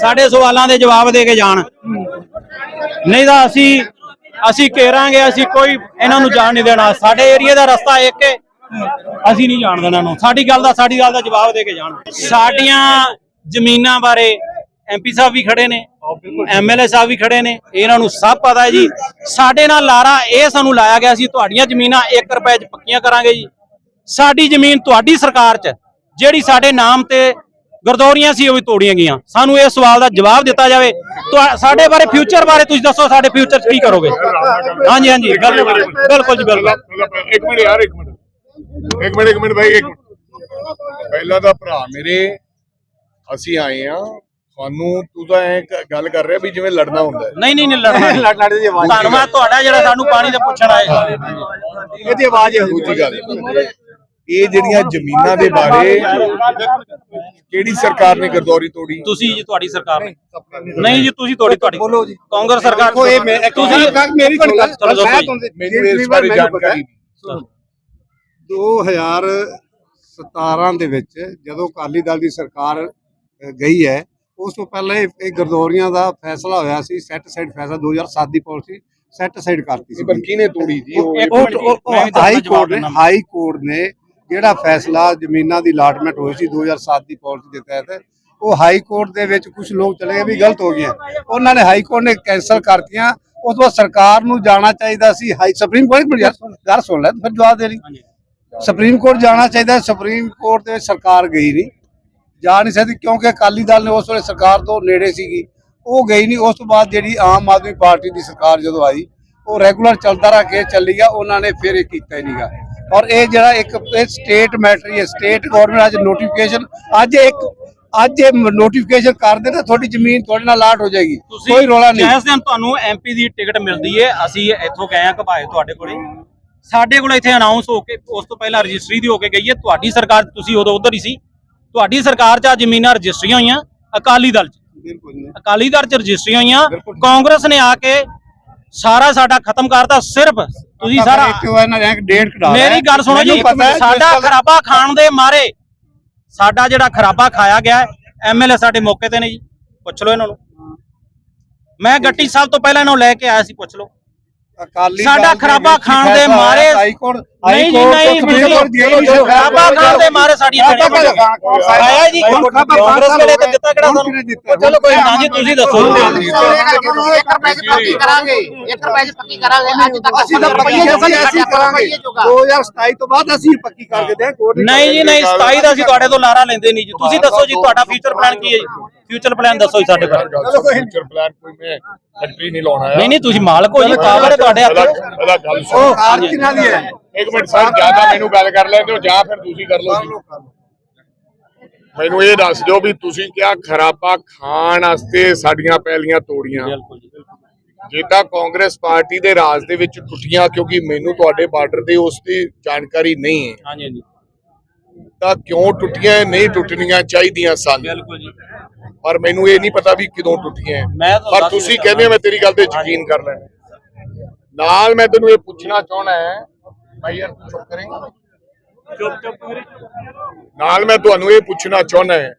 ਸਾਡੇ ਸਵਾਲਾਂ ਦੇ ਜਵਾਬ ਦੇ ਕੇ ਜਾਣ। ਨਹੀਂ ਤਾਂ ਅਸੀਂ ਅਸੀਂ ਘੇਰਾਂਗੇ, ਅਸੀਂ ਕੋਈ ਇਹਨਾਂ ਨੂੰ ਜਾਣ ਨਹੀਂ ਦੇਣਾ। ਸਾਡੇ ਏਰੀਆ ਦਾ ਰਸਤਾ ਇੱਕ ਹੈ ਅਸੀਂ ਨਹੀਂ ਜਾਣ ਦੇਣਾ ਨੂੰ। ਸਾਡੀ ਗੱਲ ਦਾ, ਸਾਡੀ ਗੱਲ ਦਾ ਜਵਾਬ ਦੇ ਕੇ ਜਾਣ। ਸਾਡੀਆਂ ਜ਼ਮੀਨਾਂ ਬਾਰੇ ਐਮਪੀ ਸਾਹਿਬ ਵੀ ਖੜੇ ਨੇ ਐਮਐਲਏ ਸਾਹਿਬ ਵੀ ਖੜੇ ਨੇ। ਇਹਨਾਂ ਨੂੰ ਸਭ ਪਤਾ ਹੈ ਜੀ। ਸਾਡੇ ਨਾਲ ਲਾਰਾ ਇਹ ਸਾਨੂੰ ਲਾਇਆ ਗਿਆ ਸੀ, ਤੁਹਾਡੀਆਂ ਜ਼ਮੀਨਾਂ 1 ਰੁਪਏ 'ਚ ਪੱਕੀਆਂ ਕਰਾਂਗੇ ਜੀ। ਸਾਡੀ ਜ਼ਮੀਨ ਤੁਹਾਡੀ ਸਰਕਾਰ 'ਚ, ਜਿਹੜੀ ਸਾਡੇ ਨਾਮ ਤੇ ਗਰਦੌਰੀਆਂ ਸੀ ਉਹ ਵੀ ਤੋੜੀਆਂ ਗਈਆਂ। ਸਾਨੂੰ ਇਹ ਸਵਾਲ ਦਾ ਜਵਾਬ ਦਿੱਤਾ ਜਾਵੇ। ਸਾਡੇ ਬਾਰੇ ਫਿਊਚਰ ਬਾਰੇ ਤੁਸੀਂ ਦੱਸੋ ਸਾਡੇ ਫਿਊਚਰ 'ਚ ਕੀ ਕਰੋਗੇ? ਹਾਂਜੀ ਹਾਂਜੀ ਬਿਲਕੁਲ ਬਿਲਕੁਲ ਜੀ ਬਿਲਕੁਲ। ਇੱਕ ਮਿੰਟ ਯਾਰ ਇੱਕ ਮਿੰਟ। ਇੱਕ ਮਿੰਟ ਇੱਕ ਮਿੰਟ ਭਾਈ ਇੱਕ ਮਿੰਟ। ਪਹਿਲਾਂ ਤਾਂ ਭਰਾ ਮੇਰੇ ਅਸੀਂ ਆਏ ਆ ਤੁਹਾਨੂੰ ਤੂੰ ਤਾਂ ਐ ਗੱਲ ਕਰ ਰਿਹਾ ਵੀ ਜਿਵੇਂ ਲੜਨਾ ਹੁੰਦਾ ਹੈ। ਨਹੀਂ ਨਹੀਂ ਨਹੀਂ ਲੜਨਾ ਲੜ ਲੜ ਦੀ ਆਵਾਜ਼। ਧੰਨਵਾਦ ਤੁਹਾਡਾ ਜਿਹੜਾ ਸਾਨੂੰ ਪਾਣੀ ਦਾ ਪੁੱਛਣ ਆਏ। ਇਹਦੀ ਆਵਾਜ਼ ਇਹੋ ਦੂਜੀ ਗੱਲ। ਇਹ ਜਿਹੜੀਆਂ ਜ਼ਮੀਨਾਂ ਦੇ ਬਾਰੇ ਕਿਹੜੀ ਸਰਕਾਰ ਨੇ ਗਰਦੌਰੀ ਤੋੜੀ? ਤੁਸੀਂ ਜੀ ਤੁਹਾਡੀ ਸਰਕਾਰ ਨੇ। ਨਹੀਂ ਜੀ ਤੁਸੀਂ ਤੁਹਾਡੀ ਤੁਹਾਡੀ ਬੋਲੋ ਜੀ। ਕਾਂਗਰਸ ਸਰਕਾਰ ਦੇਖੋ ਇਹ ਮੈਂ ਤੁਸੀਂ ਮੇਰੀ ਮੈਨੂੰ ਇਸ ਬਾਰੇ ਜਾਣਕਾਰੀ ਨਹੀਂ। 2017 ਦੇ ਵਿੱਚ ਜਦੋਂ ਅਕਾਲੀ ਦਲ ਦੀ ਸਰਕਾਰ ਗਈ ਹੈ ਉਸ ਤੋਂ ਪਹਿਲਾਂ ਇਹ ਗਰਦੌਰੀਆਂ ਦਾ ਫੈਸਲਾ ਹੋਇਆ ਸੀ ਸੈੱਟ ਸਾਈਡ ਫੈਸਲਾ 2007 ਦੀ ਪਾਲਿਸੀ ਸੈੱਟ ਸਾਈਡ ਕਰਤੀ ਸੀ। ਪਰ ਕਿਹਨੇ ਤੋੜੀ ਜੀ ਉਹ ਹਾਈ ਕੋਰਟ ਨੇ। ਹਾਈ ਕੋਰਟ ਨੇ ਜਿਹੜਾ ਫੈਸਲਾ ਜ਼ਮੀਨਾਂ ਦੀ ਅਲਾਟਮੈਂਟ ਹੋਈ ਸੀ 2007 ਦੀ ਪਾਲਿਸੀ ਦੇ ਤਹਿਤ ਉਹ ਹਾਈ ਕੋਰਟ ਦੇ ਵਿੱਚ ਕੁਝ ਲੋਕ ਚਲੇ ਗਏ ਵੀ ਗਲਤ ਹੋ ਗਿਆ ਉਹਨਾਂ ਨੇ ਹਾਈ ਕੋਰਟ ਨੇ ਕੈਨਸਲ ਕਰਤੀਆਂ। ਉਸ ਤੋਂ ਸਰਕਾਰ ਨੂੰ ਜਾਣਾ ਚਾਹੀਦਾ ਸੀ। ਹਾਈ ਸੁਪਰੀਮ ਕੋਰਟ ਯਾਰ ਗੱਲ ਸੁਣ ਲੈ ਫਿਰ ਜਵਾਬ ਦੇ ਲਈ। ਸੁਪਰੀਮ ਕੋਰਟ ਜਾਣਾ ਚਾਹੀਦਾ। ਸੁਪਰੀਮ ਕੋਰਟ ਦੇ ਸਰਕਾਰ ਗਈ ਨਹੀਂ। ਜਾ ਨਹੀਂ ਸਕਦੀ ਕਿਉਂਕਿ ਅਕਾਲੀ ਦਲ ਨੇ ਉਸ ਵੇਲੇ ਸਰਕਾਰ ਤੋਂ ਨੇੜੇ ਸੀਗੀ। ਉਹ ਗਈ ਨਹੀਂ। ਉਸ ਤੋਂ ਬਾਅਦ ਜਿਹੜੀ ਆਮ ਆਦਮੀ ਪਾਰਟੀ ਦੀ ਸਰਕਾਰ ਜਦੋਂ ਆਈ ਉਹ ਰੈਗੂਲਰ ਚੱਲਦਾ ਰਿਹਾ ਕੇ ਚੱਲੀ ਗਿਆ। ਉਹਨਾਂ ਨੇ ਫਿਰ ਇਹ ਕੀਤਾ ਹੀ ਨਹੀਂਗਾ ਔਰ ਇਹ ਜਿਹੜਾ ਇੱਕ ਇਹ ਸਟੇਟ ਮੈਟਰ ਹੈ ਸਟੇਟ ਗਵਰਨਮੈਂਟ ਅੱਜ ਨੋਟੀਫਿਕੇਸ਼ਨ ਅੱਜ ਇੱਕ ਅੱਜ ਇਹ ਨੋਟੀਫਿਕੇਸ਼ਨ ਕਰ ਦੇ ਤਾਂ ਤੁਹਾਡੀ ਜ਼ਮੀਨ ਤੁਹਾਡੇ ਨਾਲ ਲਾਟ ਹੋ ਜਾਏਗੀ ਕੋਈ ਰੋਲਾ ਨਹੀਂ। ਜਿਸ ਦਿਨ ਤੁਹਾਨੂੰ ਐਮਪੀ ਦੀ ਟਿਕਟ ਮਿਲਦੀ ਹੈ ਅਸੀਂ ਇੱਥੋਂ ਗਏ ਆ ਘਬਾਏ ਤੁਹਾਡੇ ਕੋਲੇ। ਸਾਡੇ ਕੋਲ ਇੱਥੇ ਅਨਾਉਂਸ ਹੋ ਕੇ ਉਸ ਤੋਂ ਪਹਿਲਾਂ ਰਜਿਸਟਰੀ ਦੀ ਹੋ ਕੇ ਗਈ ਹੈ ਤੁਹਾਡੀ ਸਰਕਾਰ ਤੁਸੀਂ ਉਦੋਂ ਉਧਰ ਹੀ ਸੀ। ਤੁਹਾਡੀ ਸਰਕਾਰ 'ਚ ਆ ਜ਼ਮੀਨਾਂ ਰਜਿਸਟਰੀਆਂ ਹੋਈਆਂ ਅਕਾਲੀ ਦਲ 'ਚ। ਬਿਲਕੁਲ ਨਹੀਂ। ਅਕਾਲੀ ਦਲ 'ਚ ਰਜਿਸਟਰੀਆਂ ਹੋਈਆਂ ਕਾਂਗਰਸ ਨੇ ਆ ਕੇ ਸਾਰਾ ਸਾਡਾ ਖਤਮ ਕਰਤਾ ਸਿਰਫ ਤੁਸੀਂ ਸਾਰਾ ਮੇਰੀ ਗੱਲ ਸੁਣੋ ਜੀ ਸਾਡਾ ਖਰਾਬਾ ਖਾਣ ਦੇ ਮਾਰੇ ਸਾਡਾ ਜਿਹੜਾ ਖਰਾਬਾ ਖਾਇਆ ਗਿਆ ਐਮਐਲਏ ਸਾਡੇ ਮੌਕੇ ਤੇ ਨੇ ਜੀ ਪੁੱਛ ਲਓ ਇਹਨਾਂ ਨੂੰ। ਮੈਂ ਗੱਟੀ ਸਾਹਿਬ ਤੋਂ ਪਹਿਲਾਂ ਇਹਨਾਂ ਨੂੰ ਲੈ ਕੇ ਆਇਆ ਸੀ ਪੁੱਛ ਲਓ। ਅਕਾਲੀ ਸਾਡਾ ਖਰਾਬਾ ਖਾਣ ਦੇ ਮਾਰੇ- ਹਾਈ ਕੋਰਟ ਨਹੀਂ ਜੀ ਨਹੀਂ ਬਿਲਕੁਲ ਖਰਾਬਾ ਖਾਣ ਦੇ ਮਾਰੇ ਸਾਡੀਆਂ ਖਰਾਬਾ ਚੜੀਆਂ ਖਾਣ- ਆਇਆ ਜੀ ਹਾਈ ਕੋਰਟ ਖਰਾਬਾ ਕਾਂਗਰਸ ਵੇਲੇ ਤੇ ਦਿੱਤਾ ਕਿਹੜਾ? ਸਾਨੂੰ ਚਲੋ ਕੋਈ ਨਾ ਜੀ ਤੁਸੀਂ ਦੱਸੋ। ਇੱਕ ਰੁਪਏ ਚ ਪੱਕੀ ਕਰਾਂਗੇ ਇੱਕ ਰੁਪਏ ਚ ਪੱਕੀ ਕਰਾਂਗੇ ਅੱਜ ਤੱਕ ਅਸੀਂ ਤਾਂ ਪੱਕੀ ਅਸੀਂ ਐਸੀ ਕਰਾਂਗੇ। 2027 ਤੋਂ ਬਾਅਦ ਅਸੀਂ ਪੱਕੀ ਕਰਕੇ ਦੇ ਕੋਰਟ ਨਹੀਂ ਜੀ ਨਹੀਂ 27 ਦਾ ਅਸੀਂ ਤੁਹਾਡੇ ਤੋਂ ਲਾਰਾ ਲੈਂਦੇ ਨਹੀਂ ਜੀ। ਤੁਸੀਂ ਦੱਸੋ ਜੀ ਤੁਹਾਡਾ ਫਿਊਚਰ ਪਲਾਨ ਕੀ ਹੈ ਜੀ? ਫਿਊਚਰ ਪਲਾਨ ਦੱਸੋ ਜੀ ਸਾਡੇ ਬਾਰੇ ਫਿਊਚਰ ਪਲਾਨ ਕੋਈ ਮੈਂ ਫੈਕਟਰੀ ਨਹੀਂ ਲਾਉਣਾ ਨਹੀਂ ਨਹੀਂ ਤੁਸੀਂ ਮਾਲਕ ਹੋ ਜੀ ਪਾਵਰ ਹੈ ਤੁਹਾਡੇ ਹੱਥ ਪਹਿਲਾਂ ਗੱਲ ਸੁਣੋ। ਉਹ ਕਾਰ ਕਿਹਨਾਂ ਦੀ ਹੈ? ਇੱਕ ਮਿੰਟ ਸਰ ਜ਼ਿਆਦਾ ਮੈਨੂੰ ਗੱਲ ਕਰ ਲੈਂਦੇ ਹੋ ਜਾਂ ਫਿਰ ਤੁਸੀਂ ਕਰ ਲਓ ਜੀ। ਮੈਨੂੰ ਇਹ ਦੱਸ ਦਿਓ ਵੀ ਤੁਸੀਂ ਕਿਹਾ ਖਰਾਬਾ ਖਾਣ ਵਾਸਤੇ ਸਾਡੀਆਂ ਪਹਿਲੀਆਂ ਤੋੜੀਆਂ। ਬਿਲਕੁਲ ਜੀ। ਜਿੱਦਾਂ ਕਾਂਗਰਸ ਪਾਰਟੀ ਦੇ ਰਾਜ ਦੇ ਵਿੱਚ ਟੁੱਟੀਆਂ ਕਿਉਂਕਿ ਮੈਨੂੰ ਤੁਹਾਡੇ ਬਾਰਡਰ ਦੇ ਉਸ ਦੀ ਜਾਣਕਾਰੀ ਨਹੀਂ ਹੈ। ਹਾਂਜੀ ਹਾਂਜੀ। ਤਾਂ ਕਿਉਂ ਟੁੱਟੀਆਂ ਇਹ ਨਹੀਂ ਟੁੱਟਣੀਆਂ ਚਾਹੀਦੀਆਂ ਸਨ? ਬਿਲਕੁਲ ਜੀ। ਪਰ ਮੈਨੂੰ ਇਹ ਨਹੀਂ ਪਤਾ ਵੀ ਕਦੋਂ ਟੁੱਟੀਆਂ ਮੈਂ ਤੁਹਾਨੂੰ ਪਰ ਦੱਸ ਤੁਸੀਂ ਦਿੱਤਾ। ਕਹਿੰਦੇ ਹੋ ਮੈਂ ਤੇਰੀ ਗੱਲ ਤੇ ਯਕੀਨ ਕਰ ਲੈਣਾ। ਨਾਲ ਮੈਂ ਤੈਨੂੰ ਇਹ ਪੁੱਛਣਾ ਚਾਹਣਾ ਹੈ ਭਾਈ ਯਾਰ ਤੂੰ ਚੁੱਪ ਕਰੇਂਗਾ ਚੁੱਪ ਚੁੱਪ ਵੀਰੇ ਨਾਲ ਮੈਂ ਤੁਹਾਨੂੰ ਇਹ ਪੁੱਛਣਾ ਚਾਹੁੰਦਾ ਹਾਂ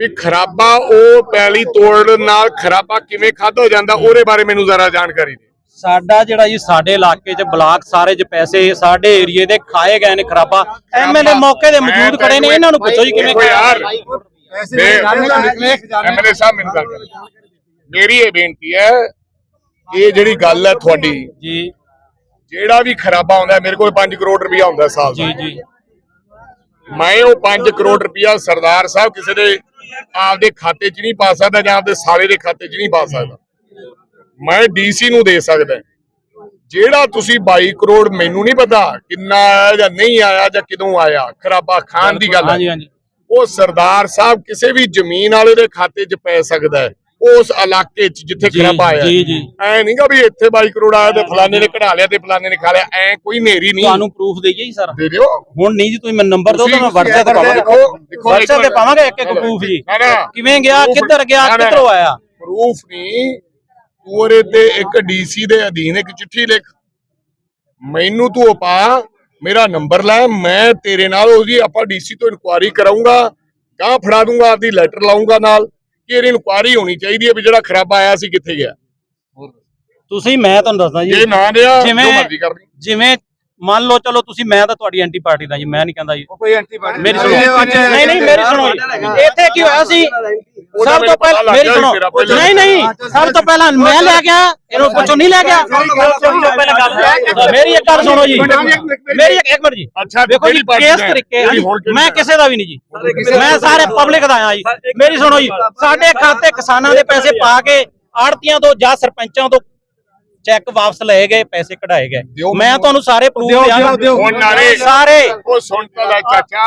ਵੀ ਖਰਾਬਾ ਉਹ ਪੈਲੀ ਤੋੜਨ ਨਾਲ ਖਰਾਬਾ ਕਿਵੇਂ ਖਾਦਾ ਜਾਂਦਾ ਉਹਦੇ ਬਾਰੇ ਮੈਨੂੰ ਜ਼ਰਾ ਜਾਣਕਾਰੀ ਦੇ ਸਾਡਾ ਜਿਹੜਾ ਜੀ ਸਾਡੇ ਇਲਾਕੇ 'ਚ ਬਲਾਕ ਸਾਰੇ 'ਚ ਪੈਸੇ ਸਾਡੇ ਏਰੀਏ ਦੇ ਖਾਏ ਗਏ ਨੇ ਖਰਾਬਾ। ਐਮਐਲਏ ਮੌਕੇ ਦੇ ਮੌਜੂਦ ਖੜੇ ਨੇ ਇਹਨਾਂ ਨੂੰ ਪੁੱਛੋ ਜੀ ਕਿਵੇਂ ਯਾਰ ਐਮਐਲਏ ਸਾਹਿਬ ਮੈਨੂੰ ਗੱਲ ਕਰੋ। ਮੇਰੀ ਇਹ ਬੇਨਤੀ ਹੈ ਇਹ ਜਿਹੜੀ ਗੱਲ ਹੈ ਤੁਹਾਡੀ ਜੀ। ਜਿਹੜਾ ਵੀ ਖਰਾਬਾ ਆਉਂਦਾ ਮੇਰੇ ਕੋਲ 5 ਕਰੋੜ ਰੁਪਇਆ ਹੁੰਦਾ ਸਾਲ ਦਾ। ਜੀ ਜੀ। ਮੈਂ ਉਹ 5 ਕਰੋੜ ਰੁਪਇਆ ਸਰਦਾਰ ਸਾਹਿਬ ਕਿਸੇ ਦੇ ਆਪਦੇ ਖਾਤੇ 'ਚ ਨਹੀਂ ਪਾ ਸਕਦਾ ਜਾਂ ਆਪਦੇ ਸਾਲੇ ਦੇ ਖਾਤੇ 'ਚ ਨਹੀਂ ਪਾ ਸਕਦਾ। ਮੈਂ ਡੀਸੀ ਨੂੰ ਦੇ ਸਕਦਾ। ਜਿਹੜਾ ਤੁਸੀਂ 22 ਕਰੋੜ ਮੈਨੂੰ ਨਹੀਂ ਪਤਾ ਕਿੰਨਾ ਆਇਆ ਜਾਂ ਨਹੀਂ ਆਇਆ ਜਾਂ ਕਿਦੋਂ ਆਇਆ ਖਰਾਬਾ ਖਾਨ ਦੀ ਗੱਲ ਹੈ। ਉਹ ਸਰਦਾਰ ਸਾਹਿਬ ਕਿਸੇ ਵੀ ਜ਼ਮੀਨ ਵਾਲੇ ਦੇ ਖਾਤੇ 'ਚ ਪੈ ਸਕਦਾ ਹੈ। ਉਸ ਇਲਾਕੇ 'ਚ ਜਿੱਥੇ ਖਰਾਬਾ ਆਇਆ ਜੀ, ਜੀ। ਐ ਨਹੀਂਗਾ ਵੀ ਇੱਥੇ 22 ਕਰੋੜ ਆਇਆ ਤੇ ਫਲਾਣੇ ਨੇ ਕਢਾ ਲਿਆ ਤੇ ਫਲਾਣੇ ਨੇ ਖਾ ਲਿਆ। ਐ ਕੋਈ ਨੇਰੀ ਨਹੀਂ ਤੁਹਾਨੂੰ ਪ੍ਰੂਫ ਦੇਈਏ ਜੀ ਸਰ। ਦੇ ਦਿਓ। ਹੁਣ ਨਹੀਂ ਜੀ ਤੁਸੀਂ ਮੈਨੂੰ ਨੰਬਰ ਦਿਓ ਤਾਂ ਮੈਂ WhatsApp ਤੇ ਪਾਵਾਂਗਾ। ਦੇਖੋ, ਦੇਖੋ, WhatsApp ਤੇ ਪਾਵਾਂਗਾ ਇੱਕ ਇੱਕ। ਪ੍ਰੂਫ ਜੀ। ਕਿਵੇਂ ਗਿਆ ਕਿੱਧਰ ਗਿਆ ਕਿੱਧਰੋਂ ਆਇਆ? ਪ੍ਰੂਫ ਨਹੀਂ ਤੂੰ ਉਹਦੇ ਤੇ ਇੱਕ ਡੀਸੀ ਦੇ ਅਧੀਨ ਇੱਕ ਚਿੱਠੀ ਲਿਖ। ਮੈਨੂੰ ਤੂੰ ਉਹ ਪਾ ਮੇਰਾ ਨੰਬਰ ਲੈ ਮੈਂ ਤੇਰੇ ਨਾਲ ਉਹਦੀ ਆਪਾਂ ਡੀਸੀ ਤੋਂ ਇਨਕੁਆਰੀ ਕਰਾਉਂਗਾ ਗਾਂ ਫੜਾ ਦੂੰਗਾ ਆਪਦੀ ਲੈਟਰ ਲਾਉਂਗਾ ਨਾਲ। ਕਿ ਇਹਦੀ ਇਨਕੁਆਰੀ ਹੋਣੀ ਚਾਹੀਦੀ ਹੈ ਵੀ ਜਿਹੜਾ ਖਰਾਬਾ ਆਇਆ ਸੀ ਕਿੱਥੇ ਗਿਆ। ਤੁਸੀਂ ਮੈਂ ਤੁਹਾਨੂੰ ਦੱਸਦਾ ਜੀ। ਜੇ ਨਾ ਰਿਹਾ ਜੋ ਮਰਜ਼ੀ ਜਿਵੇਂ ਮੰਨ ਲਓ ਚਲੋ ਤੁਸੀਂ ਮੈਂ ਤਾਂ ਤੁਹਾਡੀ ਐਂਟੀ ਪਾਰਟੀ ਦਾ ਜੀ ਮੈਂ ਨਹੀਂ ਕਹਿੰਦਾ ਜੀ। ਕੋਈ ਐਂਟੀਬਾਇਓਟਿਕ ਮੇਰੀ ਸੁਣੋ। ਨਹੀਂ ਨਹੀਂ ਮੇਰੀ ਸੁਣੋ। ਇੱਥੇ ਕੀ ਹੋਇਆ ਸੀ? ਸਭ ਤੋਂ ਪਹਿਲਾਂ ਮੇਰੀ ਸੁਣੋ। ਨਹੀਂ ਨਹੀਂ ਸਭ ਤੋਂ ਪਹਿਲਾਂ ਮੈਂ ਲੈ ਗਿਆ ਇਹਨੂੰ ਪੁੱਛੋ ਨਹੀਂ ਲੈ ਗਿਆ। ਮੇਰੀ ਇੱਕ ਗੱਲ ਸੁਣੋ ਜੀ। ਮੇਰੀ ਇੱਕ ਮਿੰਟ ਜੀ। ਅੱਛਾ ਦੇਖੋ ਜੀ ਪਾਰਟੀ ਕਿਸ? ਤਰੀਕੇ ਮੈਂ? ਕਿਸੇ ਦਾ ਵੀ ਨਹੀਂ ਜੀ। ਮੈਂ ਸਾਰੇ ਪਬਲਿਕ ਦਾ ਆਇਆ ਜੀ। ਮੇਰੀ ਸੁਣੋ ਜੀ ਸਾਡੇ ਖਾਤੇ ਕਿਸਾਨਾਂ ਦੇ ਪੈਸੇ ਪਾ ਕੇ ਆੜਤੀਆਂ ਤੋਂ ਜਾਂ ਸਰਪੰਚਾਂ ਤੋਂ ਚੈੱਕ ਵਾਪਸ ਲਏ ਗਏ ਪੈਸੇ ਕਢਾਏ ਗਏ। ਮੈਂ। ਤੁਹਾਨੂੰ ਸਾਰੇ ਪ੍ਰੂਫ ਦਿਆਂਗਾ। ਹੁਣ ਨਾਲੇ ਸਾਰੇ। ਉਹ ਸੁਣ ਤਾਂ ਲੈ ਚਾਚਾ।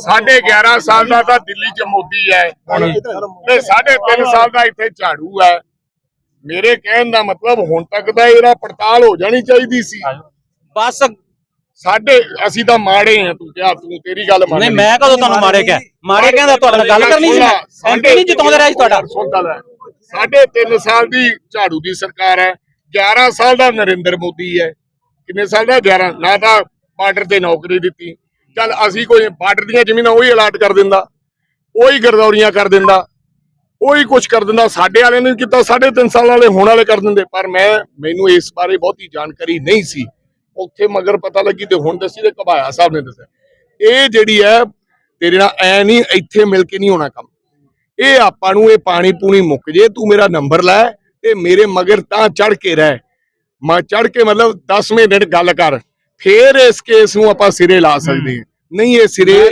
ਸਾਢੇ 11 ਸਾਲ ਦਾ ਤਾਂ ਦਿੱਲੀ ਚ ਮੋਦੀ ਹੈ। ਤੇ ਸਾਢੇ 3 ਸਾਲ ਦਾ ਇੱਥੇ ਝਾੜੂ ਹੈ। ਮੇਰੇ ਕਹਿਣ ਦਾ ਮਤਲਬ ਹੁਣ ਤੱਕ ਤਾਂ ਇਹਦਾ ਪੜਤਾਲ ਹੋ ਜਾਣੀ ਚਾਹੀਦੀ ਸੀ। ਬਸ। ਸਾਡੇ ਅਸੀਂ ਤਾਂ ਮਾੜੇ ਆ ਤੂੰ ਕਿਹਾ ਤੂੰ ਤੇਰੀ ਗੱਲ ਮੰਨ ਨਹੀਂ। ਮੈਂ ਕਦੋਂ ਤੁਹਾਨੂੰ ਮਾਰੇ ਕਿਹਾ? ਮਾਰੇ ਕਹਿੰਦਾ ਤੁਹਾਡੇ ਨਾਲ ਗੱਲ ਕਰਨੀ ਸੀ ਐਮਪੀ ਨਹੀਂ ਜਿਤਾਉਂਦੇ ਰਿਹਾ ਤੁਹਾਡਾ। ਸਾਢੇ 3 ਸਾਲ ਦੀ ਝਾੜੂ ਦੀ ਸਰਕਾਰ ਹੈ। 11 ਸਾਲ ਦਾ ਨਰਿੰਦਰ ਮੋਦੀ ਹੈ। ਕਿੰਨੇ ਸਾਲ ਦਾ? 11 ਨਾ ਤਾਂ ਬਾਰਡਰ ਤੇ ਨੌਕਰੀ ਦਿੱਤੀ। ਚੱਲ ਅਸੀਂ ਕੋਈ ਬਾਰਡਰ ਦੀਆਂ ਜ਼ਮੀਨਾਂ ਉਹੀ ਅਲਾਟ ਕਰ ਦਿੰਦਾ। ਉਹੀ ਗਰਦੌਰੀਆਂ ਕਰ ਦਿੰਦਾ। ਉਹੀ ਕੁਝ ਕਰ ਦਿੰਦਾ। ਸਾਡੇ ਵਾਲਿਆਂ ਨੇ ਕੀਤਾ, ਸਾਢੇ 3 ਸਾਲ ਵਾਲੇ ਹੁਣ ਵਾਲੇ ਕਰ ਦਿੰਦੇ। ਪਰ ਮੈਂ, ਮੈਨੂੰ ਇਸ ਬਾਰੇ ਬਹੁਤੀ ਜਾਣਕਾਰੀ ਨਹੀਂ ਸੀ। ਉੱਥੇ ਮਗਰ ਪਤਾ ਲੱਗੀ ਤੇ ਹੁਣ ਦੱਸੀ ਤੇ ਕਬਾਇਆ ਸਾਹਿਬ ਨੇ ਦੱਸਿਆ। ਇਹ ਜਿਹੜੀ ਹੈ, ਤੇਰੇ ਨਾਲ ਐ ਨਹੀਂ, ਇੱਥੇ ਮਿਲ ਕੇ ਨਹੀਂ ਹੋਣਾ ਕੰਮ। ਇਹ ਆਪਾਂ ਨੂੰ ਇਹ ਪਾਣੀ ਪੂਣੀ ਮੁੱਕ ਜੇ, ਤੂੰ ਮੇਰਾ ਨੰਬਰ ਲੈ। ਤੇ ਮੇਰੇ ਮਗਰ ਤਾਂ ਚੜ ਕੇ ਰਹਿ। ਮੈਂ ਚੜ ਕੇ ਮਤਲਬ 10ਵੇਂ ਦਿਨ ਗੱਲ ਕਰ। ਫੇਰ ਇਸ ਕੇਸ ਨੂੰ ਆਪਾਂ ਸਿਰੇ ਲਾ ਸਕਦੇ ਹਾਂ। ਨਹੀਂ ਇਹ ਸਿਰੇ ਇਹ।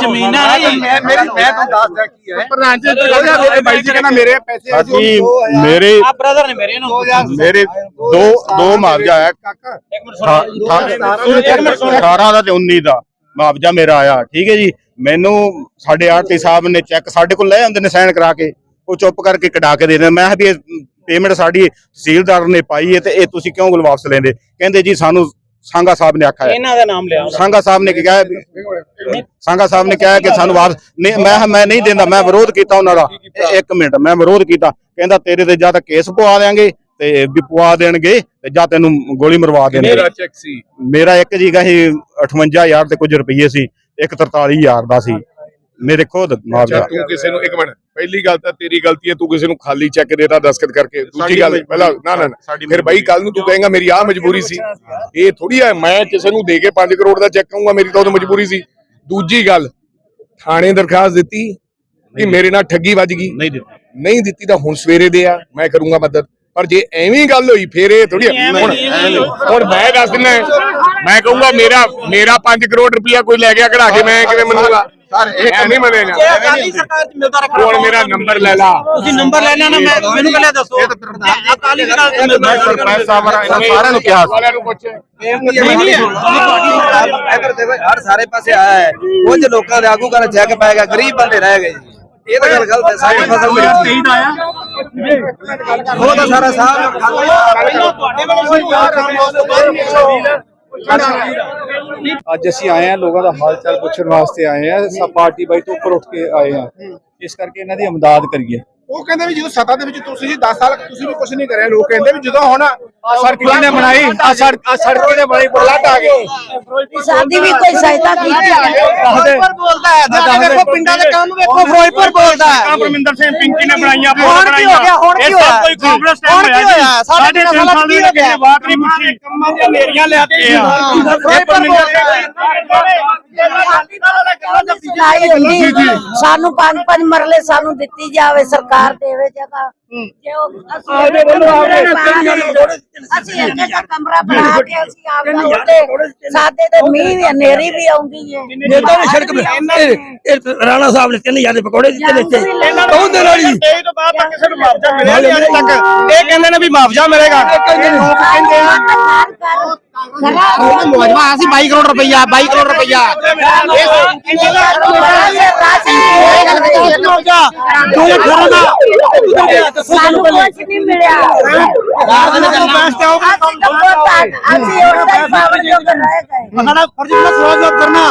ਜ਼ਮੀਨਾਂ ਨਹੀਂ ਮੈਂ ਮੇਰੀ ਮੈਂ ਤੁਹਾਨੂੰ ਦੱਸਦਾ ਕੀ ਹੈ। ਪ੍ਰਧਾਨ ਜੀ ਮੇਰੇ ਬਾਈ ਜੀ ਕਹਿੰਦਾ ਮੇਰੇ ਪੈਸੇ ਸਾਡੀ ਮੇਰੇ ਆ ਬ੍ਰਦਰ ਨੇ ਮੇਰੇ ਨੂੰ ਮੇਰੇ ਦੋ ਦੋ ਮੁਆਵਜ਼ਾ ਆਇਆ ਕਾਕਾ। ਇੱਕ ਮਿੰਟ ਸੁਣੋ। ਸੁਣ ਇੱਕ ਮਿੰਟ ਸੁਣ। 18 ਦਾ ਤੇ 19 ਦਾ ਮੁਆਵਜ਼ਾ ਮੇਰਾ ਆਇਆ। ਠੀਕ ਹੈ ਜੀ? ਮੈਨੂੰ ਸਾਡੇ ਆਰਟੀ ਸਾਹਿਬ ਨੇ ਚੈੱਕ ਸਾਡੇ ਕੋਲ ਲੈ ਆਉਂਦੇ ਨੇ ਸਾਈਨ ਕਰਾ ਕੇ। ਉਹ ਚੁੱਪ ਕਰਕੇ ਕਢਾ ਕੇ ਦੇ ਦਿੰਦੇ ਮੈਂ ਕਿਹਾ ਵੀ ਇਹ ਪੇਮੈਂਟ ਸਾਡੀ ਤਹਿਸੀਲਦਾਰ ਨੇ ਪਾਈ ਹੈ ਤੇ ਇਹ ਤੁਸੀਂ ਕਿਉਂ ਗੁਲ ਵਾਪਸ ਲੈਂਦੇ? ਕਹਿੰਦੇ ਜੀ ਸਾਨੂੰ ਸਾਂਗਾ ਸਾਹਿਬ ਨੇ ਆਖਿਆ ਇਹਨਾਂ ਦਾ ਨਾਮ ਲਿਆ ਸਾਂਗਾ ਸਾਹਿਬ ਨੇ ਕਿਹਾ ਸਾਂਗਾ ਸਾਹਿਬ ਨੇ ਕਿਹਾ ਕਿ ਸਾਨੂੰ ਵਾਪਸ ਨਹੀਂ ਮੈਂ ਮੈਂ ਨਹੀਂ ਦਿੰਦਾ ਮੈਂ ਵਿਰੋਧ ਕੀਤਾ ਉਹਨਾਂ ਦਾ। ਇੱਕ ਮਿੰਟ ਮੈਂ ਵਿਰੋਧ ਕੀਤਾ। ਕਹਿੰਦਾ ਤੇਰੇ ਤੇ ਜਾਂ ਤਾਂ ਕੇਸ ਪਵਾ ਦੇਾਂਗੇ ਤੇ ਵੀ ਪਵਾ ਦੇਣਗੇ ਤੇ ਜਾਂ ਤੈਨੂੰ ਗੋਲੀ ਮਰਵਾ ਦੇਣਗੇ। ਮੇਰਾ ਚੈੱਕ ਸੀ? ਮੇਰਾ ਇੱਕ ਜੀਗਾ ਸੀ 58000 ਤੇ ਕੁਝ ਰੁਪਏ ਸੀ ਇੱਕ 43000 ਦਾ ਸੀ। ਮੇਰੇ ਖੁਦ ਮੁਆਵਜ਼ਾ ਤੂੰ ਕਿਸੇ ਨੂੰ ਇੱਕ ਮਿੰਟ ਪਹਿਲੀ ਗੱਲ ਤਾਂ ਤੇਰੀ ਗਲਤੀ ਹੈ ਤੂੰ ਕਿਸੇ ਨੂੰ ਖਾਲੀ ਚੈੱਕ ਦੇਤਾ ਦਸਖਤ ਕਰਕੇ ਦੂਜੀ ਗੱਲ ਪਹਿਲਾਂ ਨਾ ਨਾ ਫਿਰ ਬਾਈ ਕੱਲ ਨੂੰ ਤੂੰ ਕਹੇਗਾ ਮੇਰੀ ਆਹ ਮਜਬੂਰੀ ਸੀ। ਇਹ ਥੋੜੀ ਹੈ ਮੈਂ ਕਿਸੇ ਨੂੰ ਦੇ ਕੇ 5 ਕਰੋੜ ਦਾ ਚੈੱਕ ਕਹੂੰਗਾ ਮੇਰੀ ਤਾਂ ਉਹ ਮਜਬੂਰੀ ਸੀ। ਦੂਜੀ ਗੱਲ ਥਾਣੇ ਦਰਖਾਸਤ ਦਿੱਤੀ ਕਿ ਮੇਰੇ ਨਾਲ ਠੱਗੀ ਵੱਜ ਗਈ। ਨਹੀਂ ਦਿੱਤਾ। ਨਹੀਂ ਦਿੱਤੀ ਤਾਂ ਹੁਣ ਸਵੇਰੇ ਦੇ ਆ ਮੈਂ ਕਰੂੰਗਾ ਮਦਦ। ਪਰ ਜੇ ਐਵੇਂ ਗੱਲ ਹੋਈ ਫੇਰ ਇਹ ਥੋੜੀ ਹੁਣ ਹੁਣ ਮੈਂ ਦੱਸ ਦਿੰਦਾ ਮੈਂ ਕਹੂੰਗਾ ਮੇਰਾ ਮੇਰਾ 5 ਕਰੋੜ ਰੁਪਇਆ ਕੋਈ ਲੈ ਗਿਆ ਕਢਾ ਕੇ ਮੈਂ ਕਿਵੇਂ ਮੰਨੂਗਾ? ਸਰ ਇਹ ਨਹੀਂ ਮੰਨੇਗਾ ਜੇ ਅਕਾਲੀ ਸਰਕਾਰ ਚ ਮਿਲਦਾ ਰੱਖਣਾ ਹੁਣ ਮੇਰਾ ਨੰਬਰ ਲੈ ਲਾ। ਤੁਸੀਂ ਨੰਬਰ ਲੈਣਾ ਨਾ ਮੈਂ ਮੈਨੂੰ ਪਹਿਲਾਂ ਦੱਸੋ। ਅਕਾਲੀ ਸਰਕਾਰ ਚ ਮਿਲਦਾ ਮੈਂ ਸਰਪੰਚ ਸਾਹਿਬ ਵਰਾਂ ਇਹਨਾਂ ਸਾਰਿਆਂ ਨੂੰ ਕਿਹਾ ਸੀ। ਵਾਲਿਆਂ ਨੂੰ ਪੁੱਛ। ਨਹੀਂ ਨਹੀਂ ਇਧਰ ਦੇਖੋ ਹਰ ਸਾਰੇ ਪਾਸੇ ਆਇਆ ਹੈ। ਕੁਝ ਲੋਕਾਂ ਦੇ ਆਗੂ ਕਰ ਚੈੱਕ ਪਾਏਗਾ ਗਰੀਬ ਬੰਦੇ ਰਹਿ ਗਏ ਇਹ ਤਾਂ ਗੱਲ ਗਲਤ ਹੈ ਸਾਡੀ ਫਸਲ ਮੇਰੀ ਉਹ ਤਾਂ ਸਾਰਾ ਸਾਹਬ ਅੱਜ ਅਸੀਂ ਆਏ ਹਾਂ, ਲੋਕਾਂ ਦਾ ਹਾਲ ਚਾਲ ਪੁੱਛਣ ਵਾਸਤੇ ਆਏ ਹਾਂ। ਸਭ ਪਾਰਟੀ ਬਾਈ ਤੋਂ ਉੱਪਰ ਉੱਠ ਕੇ ਆਏ ਹਾਂ। ਇਸ ਕਰਕੇ ਇਹਨਾਂ ਦੀ ਅਮਦਾਦ ਕਰੀਏ। ਉਹ ਕਹਿੰਦੇ ਵੀ ਜਦੋਂ ਸੱਤਾ ਦੇ ਵਿੱਚ ਤੁਸੀਂ ਜੀ 10 ਸਾਲ ਤੁਸੀਂ ਵੀ ਕੁਝ ਨਹੀਂ ਕਰਿਆ ਲੋਕ ਕਹਿੰਦੇ ਵੀ ਜਦੋਂ ਹੁਣ ਸੜਕ ਨੇ ਬਣਾਈ ਆ ਸੜਕ ਆ ਸੜਕ ਨੇ ਬਣਾਈ ਬਲੱਡ ਆ ਗਏ ਸਾਡੀ ਵੀ ਕੋਈ ਸਹਾਇਤਾ ਕੀਤੀ ਫਿਰੋਜ਼ਪੁਰ ਬੋਲਦਾ ਹੈ ਦੇਖੋ ਪਿੰਡਾਂ ਦੇ ਕੰਮ ਵੇਖੋ ਫਿਰੋਜ਼ਪੁਰ ਬੋਲਦਾ ਹੈ। ਪਰਮਿੰਦਰ ਸਿੰਘ ਪਿੰਕੀ ਨੇ ਬਣਾਈਆਂ ਹੁਣ ਕੀ ਹੋ ਗਿਆ ਹੁਣ ਕੀ ਹੋਇਆ? ਕੋਈ ਕਾਂਗਰਸ ਹੁਣ ਕੀ ਹੋਇਆ? ਸਾਡੇ ਤਿੰਨ ਸਾਲਾਂ ਕੀ ਹੋ ਗਿਆ? ਬਾਤ ਨਹੀਂ ਪੁੱਛੀ ਕੰਮਾਂ ਦੀਆਂ ਮੇਰੀਆਂ ਲਿਆਤੇ ਆ ਫਿਰੋਜ਼ਪੁਰ ਬੋਲਦਾ ਸੁਣਾਈ ਹੁੰਦੀ ਸਾਨੂੰ ਪੰਜ ਪੰਜ ਮਰਲੇ ਸਾਨੂੰ ਦਿੱਤੀ ਜਾਵੇ ਸਰਕਾਰ ਦੇਵੇ ਜਗ੍ਹਾ। ਜੇ ਉਹ ਅਸੀਂ ਅਸੀਂ ਇੰਨੇ ਦਾ ਕਮਰਾ ਬਣਾ ਕੇ ਅਸੀਂ ਆਪਦਾ ਉੱਤੇ ਸਾਡੇ ਤੇ ਮੀਂਹ ਵੀ ਹਨੇਰੀ ਵੀ ਆਉਂਦੀ ਹੈ। ਨੇਤਾ ਨੇ ਸੜਕ ਇਹ ਰਾਣਾ ਸਾਹਿਬ ਨੇ 3000 ਦੇ ਪਕੌੜੇ ਦਿੱਤੇ ਦਿੱਤੇ ਉਹਦੇ ਨਾਲ ਹੀ ਇਹ ਤੋਂ ਬਾਅਦ ਤੱਕ ਕਿਸੇ ਨੂੰ ਮੁਆਵਜ਼ਾ ਮਿਲਿਆ ਨਹੀਂ ਅਜੇ ਤੱਕ। ਇਹ ਕਹਿੰਦੇ ਨੇ ਵੀ ਮੁਆਵਜ਼ਾ ਮਿਲੇਗਾ। ਲੋਕ ਕਹਿੰਦੇ ਆ ਉਹ ਮੁਆਵਜ਼ਾ ਅਸੀਂ 22 ਕਰੋੜ ਰੁਪਈਆ 22 ਕਰੋੜ ਰੁਪਈਆ ਸਾਨੂੰ ਕੁਝ ਨਹੀਂ ਮਿਲਿਆ ਅਸੀਂ ਉਹਦਾ ਹੀ ਪਾਵਰ ਜੋ ਕਰ ਰਹੇ ਗਏ ਸਾਡਾ ਫਰਜ਼ ਹੁੰਦਾ ਸਵਾਲ ਜਵਾਬ ਕਰਨਾ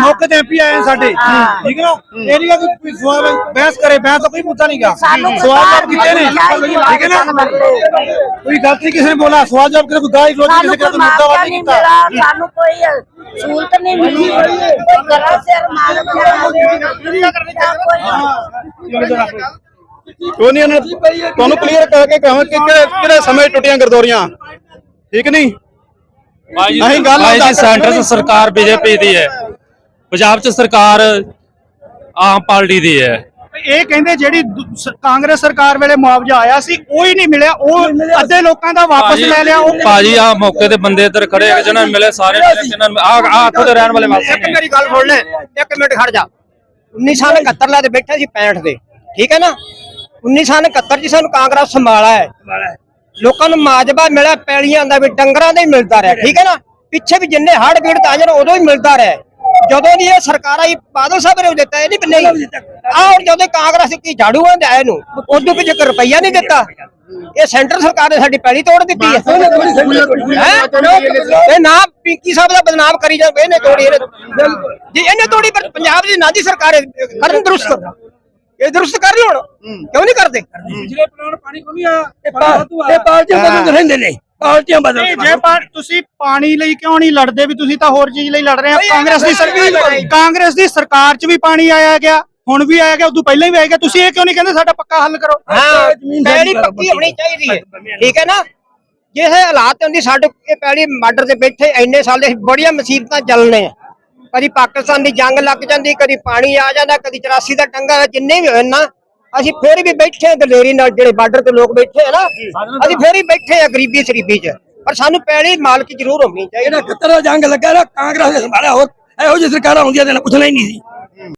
ਮੌਕੇ ਤੇ ਐਮਪੀ ਆਏ ਸਾਡੇ ਠੀਕ ਹੈ ਨਾ ਇਹ ਨਹੀਂ ਕਿ ਕੋਈ ਸਵਾਲ ਬਹਿਸ ਕਰੇ ਬਹਿਸ ਦਾ ਕੋਈ ਮੁੱਦਾ ਨਹੀਂ ਗਾ ਸਾਨੂੰ ਸਵਾਲ ਜਵਾਬ ਕੀਤੇ ਨੇ ਠੀਕ ਹੈ ਨਾ ਕੋਈ ਗਲਤੀ ਕਿਸੇ ਨੇ ਬੋਲਾ ਸਵਾਲ ਜਵਾਬ ਕਰੇ ਕੋਈ ਗਾਲੀ ਗਲੋਚ ਕਿਸੇ ਕਰੇ ਰਾਸ਼ਨ ਨਹੀਂ ਮਿਲਾ ਸਾਨੂੰ ਕੋਈ ਸਹੂਲਤ ਨਹੀਂ ਮਿਲੀ। ਕੋਈ ਘਰਾਂ ਸਿਰ ਮਾਰ ਕਿਉਂ ਨਹੀਂ ਇਹਨੇ ਤੁਹਾਨੂੰ ਕਲੀਅਰ ਕਰਕੇ ਕਹਾਂ ਕਿ ਕਿਹੜੇ ਕਿਹੜੇ ਸਮੇਂ ਟੁੱਟੀਆਂ ਗਰਦੌਰੀਆਂ? ਠੀਕ ਨਹੀਂ? ਅਸੀਂ ਗੱਲ ਭਾਈ ਜੀ ਸੈਂਟਰ 'ਚ ਸਰਕਾਰ ਬੀਜੇਪੀ ਦੀ ਹੈ। ਪੰਜਾਬ 'ਚ ਸਰਕਾਰ ਆਮ ਪਾਰਟੀ ਦੀ ਹੈ। ਇਹ ਕਹਿੰਦੇ ਜਿਹੜੀ ਦੂ- ਸ- ਕਾਂਗਰਸ ਸਰਕਾਰ ਵੇਲੇ ਮੁਆਵਜ਼ਾ ਆਇਆ ਸੀ ਉਹ ਹੀ ਨਹੀਂ ਮਿਲਿਆ। ਉਹ ਅੱਧੇ ਲੋਕਾਂ ਦਾ ਵਾਪਸ ਲੈ ਲਿਆ ਉਹ ਭਾਜੀ ਆ ਮੌਕੇ ਤੇ ਬੰਦੇ ਇੱਧਰ ਖੜੇ ਆ ਜਿਹਨਾਂ ਨੂੰ ਮਿਲੇ ਸਾਰੇ ਮਿਲੇ ਜਿਹਨਾਂ ਨੂੰ ਆ ਆ ਇੱਥੋਂ ਦੇ ਰਹਿਣ ਵਾਲੇ ਵਾਸੀ ਨੇ। ਮੇਰੀ ਗੱਲ ਸੁਣ ਲੈ ਇੱਕ ਮਿੰਟ ਖੜ ਜਾ। 1971 ਲੈ ਤੇ ਬੈਠੇ ਸੀ 65 ਦੇ ਠੀਕ ਹੈ ਨਾ? 1971 ਚ ਸਾਨੂੰ ਕਾਂਗਰਸ ਸੰਭਾਲਾ ਹੈ। ਲੋਕਾਂ ਨੂੰ ਮਾਜਬਾ ਮਿਲਿਆ ਪੈਲੀਆਂ ਦਾ ਵੀ ਡੰਗਰਾਂ ਦਾ ਹੀ ਮਿਲਦਾ ਰਿਹਾ ਠੀਕ ਹੈ ਨਾ? ਪਿੱਛੇ ਵੀ ਜਿੰਨੇ ਹੜ ਪੀੜਤ ਆ ਜਾਣ ਉਦੋਂ ਹੀ ਮਿਲਦਾ ਰਿਹਾ। ਜਦੋਂ ਦੀ ਇਹ ਸਰਕਾਰ ਆਈ ਬਾਦਲ ਸਾਹਿਬ ਨੇ ਦਿੱਤਾ ਇਹ ਨਹੀਂ ਨਹੀਂ ਆ ਹੁਣ ਜਦੋਂ ਕਾਂਗਰਸ ਕੀ ਝਾੜੂ ਆਂਦੇ ਆਏ ਨੂੰ ਉਦੋਂ ਵਿੱਚ ਇੱਕ ਰੁਪਈਆ ਨਹੀਂ ਦਿੱਤਾ। ਇਹ ਸੈਂਟਰ ਸਰਕਾਰ ਨੇ ਸਾਡੀ ਪੈਲੀ ਤੋੜ ਦਿੱਤੀ ਹੈ। ਹੈਂ? ਇਹ ਨਾ ਪਿੰਕੀ ਸਾਹਿਬ ਦਾ ਬਦਨਾਮ ਕਰੀ ਜਾਂਦੇ ਇਹਨੇ ਤੋੜੀ ਇਹਨੇ। ਜੇ ਇਹਨੇ ਤੋੜੀ ਪਰ ਪੰਜਾਬ ਦੀ ਨਾ ਦੀ ਸਰਕਾਰ ਹੈ, ਕਰਨ ਦਰੁਸਤ। ਇਹ ਦਰੁਸਤ ਕਰ ਲਿਓ ਹੁਣ। ਕਿਉਂ ਨਹੀਂ ਕਰਦੇ? ਇਹ ਪਾਰਟੀਆਂ ਬਦਲ ਰਹਿੰਦੇ ਨੇ। ਪਾਰਟੀਆਂ ਬਦਲ ਨਹੀਂ, ਜੇ ਪਾ- ਤੁਸੀਂ ਪਾਣੀ ਲਈ ਕਿਉਂ ਨਹੀਂ ਲੜਦੇ ਵੀ ਤੁਸੀਂ ਤਾਂ ਹੋਰ ਚੀਜ਼ ਲਈ ਲੜ ਰਹੇ ਆ? ਕਾਂਗਰਸ ਦੀ ਸਰਕਾਰ ਕਾਂਗਰਸ ਦੀ ਸਰਕਾਰ 'ਚ ਵੀ ਪਾਣੀ ਆਇਆ ਗਿਆ ਹੁਣ ਵੀ ਆਇਆ ਗਿਆ ਉਦੋਂ ਪਹਿਲਾਂ ਵੀ ਆਇਆ ਗਿਆ। ਤੁਸੀਂ ਇਹ ਕਿਉਂ ਨਹੀਂ ਕਹਿੰਦੇ ਸਾਡਾ ਪੱਕਾ ਹੱਲ ਕਰੋ? ਹਾਂ ਪੈਲੀ ਪੱਕੀ ਹੋਣੀ ਚਾਹੀਦੀ ਹੈ। ਠੀਕ ਹੈ ਨਾ? ਜੇ ਇਹ ਹਾਲਾਤ ਹੁੰਦੀ ਸਾਡੇ ਇਹ ਪੈਲੀ ਮਾਡਰ ਤੇ ਬੈਠੇ ਇੰਨੇ ਸਾਲ ਦੇ ਬੜੀਆਂ ਮੁਸੀਬਤਾਂ ਚੱਲਣੇ ਆ। ਕਦੀ ਪਾਕਿਸਤਾਨ ਦੀ ਜੰਗ ਲੱਗ ਜਾਂਦੀ ਕਦੀ ਪਾਣੀ ਆ ਜਾਂਦਾ ਕਦੀ 84 ਦਾ ਟੰਗਾ ਜਿੰਨੇ ਵੀ ਹੋਏ ਨਾ ਅਸੀਂ ਫੇਰ ਵੀ ਬੈਠੇ ਆ ਦਲੇਰੀ ਨਾਲ ਜਿਹੜੇ ਬਾਰਡਰ ਤੇ ਲੋਕ ਬੈਠੇ ਆ ਨਾ ਅਸੀਂ ਫੇਰ ਹੀ ਬੈਠੇ ਆ ਗਰੀਬੀ ਸ਼ਰੀਬੀ 'ਚ। ਪਰ ਸਾਨੂੰ ਪੈਲੀ ਮਾਲਕ ਜ਼ਰੂਰ ਹੋਣੀ ਚਾਹੀਦੀ। ਜਿਹੜਾ 71 ਦਾ ਜੰਗ ਲੱਗਾ ਨਾ ਕਾਂਗਰਸ ਨੇ ਸੰਭਾਲਿਆ ਹੋਰ ਇਹੋ ਜਿਹੀ ਸਰਕਾਰਾਂ ਹੁੰਦੀਆਂ ਤੇ ਨਾ ਪੁੱਛਣਾ ਹੀ ਨਹੀਂ ਸੀ।